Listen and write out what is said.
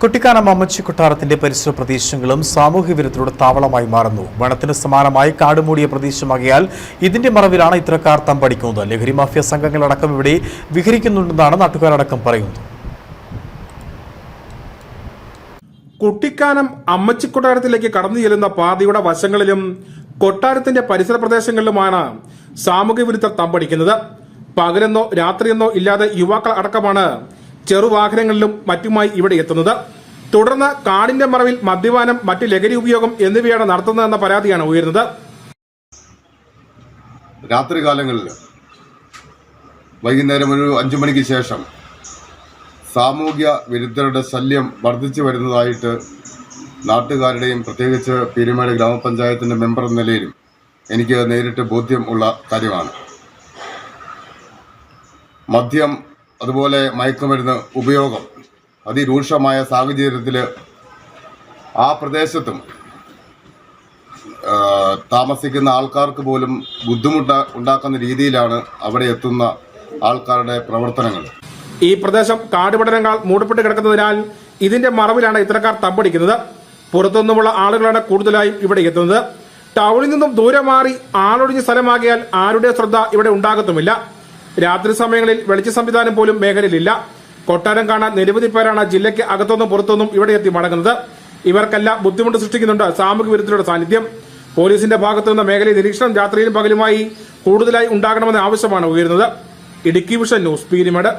കുട്ടിക്കാനം അമ്മച്ചി കൊട്ടാരത്തിന്റെ പരിസര പ്രദേശങ്ങളും സാമൂഹ്യ വിരുദ്ധരുടെ താവളമായി മാറുന്നു. വനത്തിന് സമാനമായി കാടുമൂടിയ പ്രദേശമാകിയാൽ ഇതിന്റെ മറവിലാണ് ഇത്തരക്കാർ തമ്പടിക്കുന്നത് ലഹരി മാഫിയ സംഘങ്ങളടക്കം ഇവിടെ വിഹരിക്കുന്നുണ്ടെന്നാണ് നാട്ടുകാരടക്കം പറയുന്നത്. കുട്ടിക്കാനം അമ്മച്ചി കൊട്ടാരത്തിലേക്ക് കടന്നു ചെല്ലുന്ന പാതയുടെ വശങ്ങളിലും കൊട്ടാരത്തിന്റെ പരിസര പ്രദേശങ്ങളിലുമാണ് സാമൂഹ്യ വിരുദ്ധർ തമ്പടിക്കുന്നത്. പകലെന്നോ രാത്രിയെന്നോ ഇല്ലാതെ യുവാക്കൾ അടക്കമാണ് ചെറുവാഹനങ്ങളിലും മറ്റുമായി ഇവിടെ എത്തുന്നത്. തുടർന്ന് കാടിന്റെ മറവിൽ മദ്യപാനം മറ്റ് ലഹരി ഉപയോഗം എന്നിവയാണ് നടത്തുന്നതെന്ന പരാതിയാണ് ഉയരുന്നത്. രാത്രികാലങ്ങളിൽ വൈകുന്നേരം ഒരു അഞ്ചു മണിക്ക് ശേഷം സാമൂഹ്യ വിരുദ്ധരുടെ ശല്യം വർദ്ധിച്ചു വരുന്നതായിട്ട് നാട്ടുകാരുടെയും പ്രത്യേകിച്ച് പീരുമേട് ഗ്രാമപഞ്ചായത്തിന്റെ മെമ്പർ എന്ന നിലയിലും എനിക്ക് നേരിട്ട് ബോധ്യം ഉള്ള കാര്യമാണ്. മദ്യം അതുപോലെ മയക്കുമരുന്ന് ഉപയോഗം അതിരൂക്ഷമായ സാഹചര്യത്തിൽ ആ പ്രദേശത്തും താമസിക്കുന്ന ആൾക്കാർക്ക് പോലും ബുദ്ധിമുട്ട് ഉണ്ടാക്കുന്ന രീതിയിലാണ് അവിടെ എത്തുന്ന ആൾക്കാരുടെ പ്രവർത്തനങ്ങൾ. ഈ പ്രദേശം കാടുപടനങ്ങൾ മൂടപ്പെട്ട് കിടക്കുന്നതിനാൽ ഇതിന്റെ മറവിലാണ് ഇത്തരക്കാർ തമ്പടിക്കുന്നത്. പുറത്തുനിന്നുമുള്ള ആളുകളാണ് കൂടുതലായും ഇവിടെ എത്തുന്നത്. ടൗണിൽ നിന്നും ദൂരെ മാറി ആളൊഴിഞ്ഞ സ്ഥലമാകിയാൽ ആരുടെ ശ്രദ്ധ ഇവിടെ ഉണ്ടാകത്തുമില്ല. രാത്രി സമയങ്ങളിൽ വെളിച്ച സംവിധാനം പോലും മേഖലയിലില്ല. കൊട്ടാരം കാണാൻ നിരവധി പേരാണ് ജില്ലയ്ക്ക് അകത്തുനിന്നും പുറത്തുനിന്നും ഇവിടെ എത്തി മടങ്ങുന്നത്. ഇവർക്കെല്ലാം ബുദ്ധിമുട്ട് സൃഷ്ടിക്കുന്നുണ്ട് സാമൂഹ്യ വിരുദ്ധരുടെ സാന്നിധ്യം. പോലീസിന്റെ ഭാഗത്തുനിന്ന് മേഖലയിൽ നിരീക്ഷണം രാത്രിയിലും പകലുമായി കൂടുതലായി ഉണ്ടാകണമെന്ന ആവശ്യമാണ് ഉയരുന്നത്. Idukki vision news Peermade.